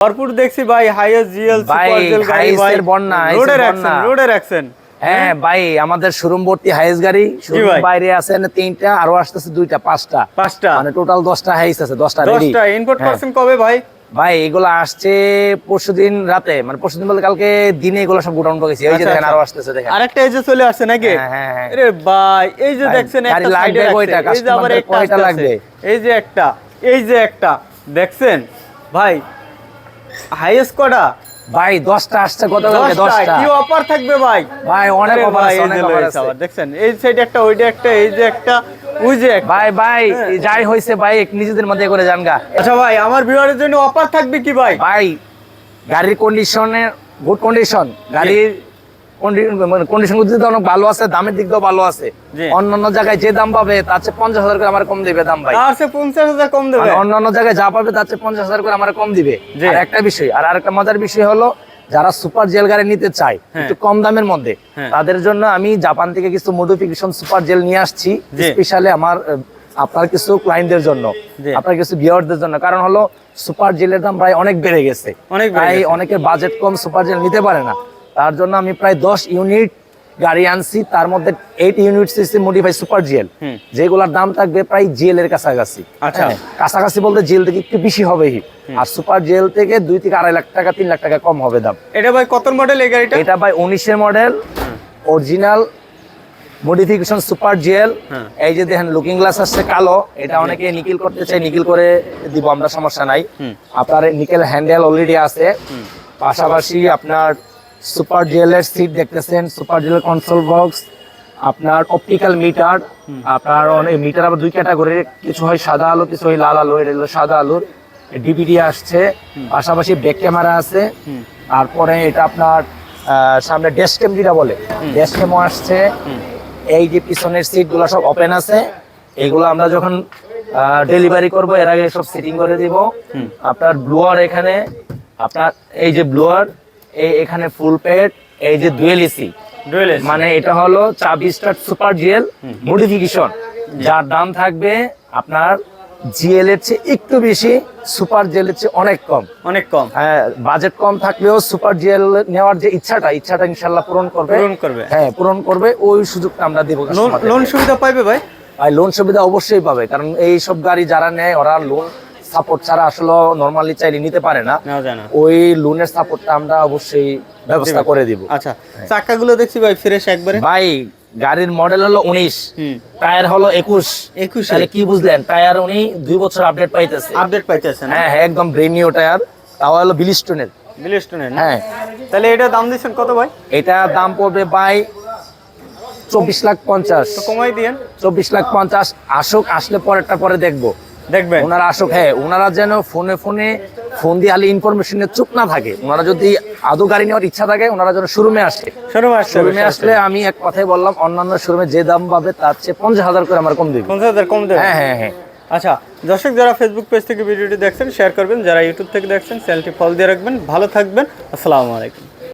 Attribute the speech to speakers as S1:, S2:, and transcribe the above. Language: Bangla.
S1: ভরপুর দেখছি ভাই হাইয়েস্ট জিএল
S2: ভাই, highest এর বন্যা, highest
S1: রোডে
S2: এর
S1: রাখছেন
S2: বন্যা।
S1: রোডে রাখছেন
S2: হ্যাঁ ভাই আমাদের শোরুম ভর্তি গাড়ি। বাইরে আছে তিনটা আরও আসতেছে দুইটা পাঁচটা।
S1: পাঁচটা।
S2: মানে টোটাল দশটা হাইস আছে দশটা
S1: দশটা ইনপুট করছেন কবে ভাই?
S2: ভাই এগুলো আসছে পরশুদিন রাতে। মানে পরশুদিন বলতে কালকে দিনে এগুলো সব গোডাউন করেছি এই যে
S1: আচ্ছা,
S2: দেখেন
S1: আচ্ছা।
S2: আরও আসতেছে দেখেন।
S1: আরেকটা এই যে চলে আসছে নাকি?
S2: হ্যাঁ, হ্যাঁ, হ্যাঁ।
S1: আরে ভাই এই যে দেখছেন
S2: গাড়ি
S1: একটা
S2: লাগবে
S1: সাইডে
S2: কয়টা?
S1: এই যে আবার একটা
S2: লাগবে?
S1: এই যে একটা এই যে একটা দেখছেন? ভাই হাইয়েস্ট কটা
S2: ভাই দশটা আসছে গতকালকে
S1: দশটা। কি অফার থাকবে ভাই?
S2: ভাই অনেক অফার আছে অনেক অফার আছে।
S1: দেখছেন? এই সাইডে একটা ওইটা একটা এই যে একটা ওই যে একটা।
S2: ভাই ভাই
S1: হ্যাঁ।
S2: যাই হয়েছে ভাই নিজেদের মধ্যে করে জানগা
S1: আচ্ছা ভাই আমার ভিউয়ারের জন্য অফার থাকবে কি ভাই?
S2: ভাই গাড়ির কন্ডিশনে গুড কন্ডিশন গাড়ির কন্ডিশন অনেক ভালো আছে দামের দিক দিয়েও ভালো আছে অন্যান্য জায়গায় যে দাম পাবে তার চেয়ে পঞ্চাশ হাজার করে আমার কম দিবে দাম ভাই।
S1: তার পঞ্চাশ হাজার কম দেবে।
S2: অন্যান্য জায়গায় যা পাবে তার চেয়ে পঞ্চাশ হাজার করে আমার কম দিবে। আর একটা বিষয় আর আরেকটা মজার বিষয় হলো যারা সুপার জেল গাড়ি নিতে চায়
S1: হ্যাঁ।
S2: একটু কম দামের মধ্যে
S1: হ্যাঁ।
S2: তাদের জন্য আমি জাপান থেকে কিছু মডিফিকেশন সুপার জেল নিয়ে আসছি। স্পেশালি আমার আপনার কিছু ক্লায়েন্টদের জন্য আপনার কিছু বিয়ারদের জন্য। কারণ হলো সুপার জেলের দাম প্রায় অনেক বেড়ে গেছে।
S1: অনেক গেছে।
S2: অনেকের বাজেট কম সুপার জেল নিতে পারে না। তার জন্য আমি প্রায় দশ ইউনিট গাড়ি আনছি। তার মধ্যে eight unit CC modify super GL. যেগুলোর দাম থাকবে প্রায় জেল এর কাছাকাছি।
S1: আচ্ছা।
S2: হ্যাঁ, কাছাকাছি বলতে জেল থেকে একটু বেশি হবেই। আর সুপার জেল থেকে দুই থেকে আড়াই লাখ টাকা তিন লাখ টাকা কম হবে দাম।
S1: এটা ভাই কত মডেল এই গাড়িটা?
S2: এটা ভাই উনিশের model original modification super GL. এই যে দেখেন লুকিং গ্লাস আসছে কালো। এটা অনেকে নিকিল করতে চাই নিকিল করে দিব আমরা সমস্যা নাই। আপনার নিকেল হ্যান্ডেল অলরেডি আছে। পাশাপাশি আপনার সুপার জেলের সিট দেখতেছেন সুপার জেলের কন্ট্রোল বক্স আপনার অপটিক্যাল মিটার আপনার অনেক মিটার আবার দুই ক্যাটাগরির কিছু হয় সাদা আলো কিছু হয় লাল আলো এটা হলো সাদা আলোর ডিভিডি আসছে। পাশাপাশি ব্যাক ক্যামেরা আছে। তারপরে এটা আপনার সামনে ক্যাম যেটা বলে ডেস্ক ক্যামও আসছে। এই যে পিছনের সিটগুলো সব ওপেন আছে। এগুলো আমরা যখন ডেলিভারি করব এর আগে সব সেটিং করে দিব। আপনার ব্লোয়ার এখানে আপনার এই যে ব্লোয়ার এই এখানে ফুল পেড এই যে ডুয়েল এসি মানে এটা হলো চাবি স্টার সুপার জিএল মডিফিকেশন। যার দাম থাকবে আপনার জিএল এর চেয়ে একটু বেশি সুপার জিএল এর চেয়ে অনেক কম।
S1: অনেক কম।
S2: হ্যাঁ বাজেট কম থাকলেও সুপার জিএল নেওয়ার যে ইচ্ছাটা ইচ্ছাটা ইনশাল্লাহ পূরণ করবে।
S1: পূরণ করবে।
S2: হ্যাঁ পূরণ করবে ওই সুযোগটা আমরা দিব
S1: লোন লোন সুবিধা পাইবে ভাই?
S2: ভাই লোন সুবিধা অবশ্যই পাবে কারণ এই সব গাড়ি যারা নেয় ওরা লোন সাপোর্ট ছাড়া আসলে নর্মালি চাইলে নিতে পারে না। ওই লোনের সাপোর্টটা আমরা অবশ্যই ব্যবস্থা করে দিব।
S1: আচ্ছা চাকাগুলো দেখছি ভাই ফ্রেশ একবারে।
S2: ভাই গাড়ির মডেল হলো উনিশ টায়ার হলো একুশ।
S1: একুশে।
S2: তাহলে কি বুঝলেন? টায়ার উনি দুই বছর আপডেট পাইতেছে।
S1: আপডেট পাইতেছেন
S2: হ্যাঁ হ্যাঁ একদম ব্রেন নিউ টায়ার তাও হলো বিলিস্টনের
S1: বিলিস্টনের
S2: হ্যাঁ।
S1: তাহলে এটা দাম দিচ্ছেন কত ভাই?
S2: এটা দাম পড়বে ভাই চব্বিশ লাখ পঞ্চাশ।
S1: কমাই দিয়েন।
S2: চব্বিশ লাখ পঞ্চাশ। আসুক আসলে পরেরটা পরে দেখব।
S1: দেখবেন।
S2: ওনারা আসুক হ্যাঁ ওনারা যেন ফোনে ফোনে ফোন দিয়ে আলি ইনফরমেশনে চুপ না থাকে। ওনারা যদি আদৌ গাড়ি নেওয়ার ইচ্ছা থাকে ওনারা যেন শোরুমে আসে। শোরুমে আসলে আমি এক কথাই বললাম অন্যান্য শোরুমে যে দাম পাবে তার চেয়ে পঞ্চাশ হাজার করে আমার কম দিবে।
S1: পঞ্চাশ হাজার কম দেবেন
S2: হ্যাঁ হ্যাঁ হ্যাঁ।
S1: আচ্ছা দর্শক যারা ফেসবুক পেজ থেকে ভিডিওটি দেখছেন শেয়ার করবেন যারা ইউটিউব থেকে দেখছেন চ্যানেলটি ফলো দিয়ে রাখবেন। ভালো থাকবেন আসসালামু আলাইকুম।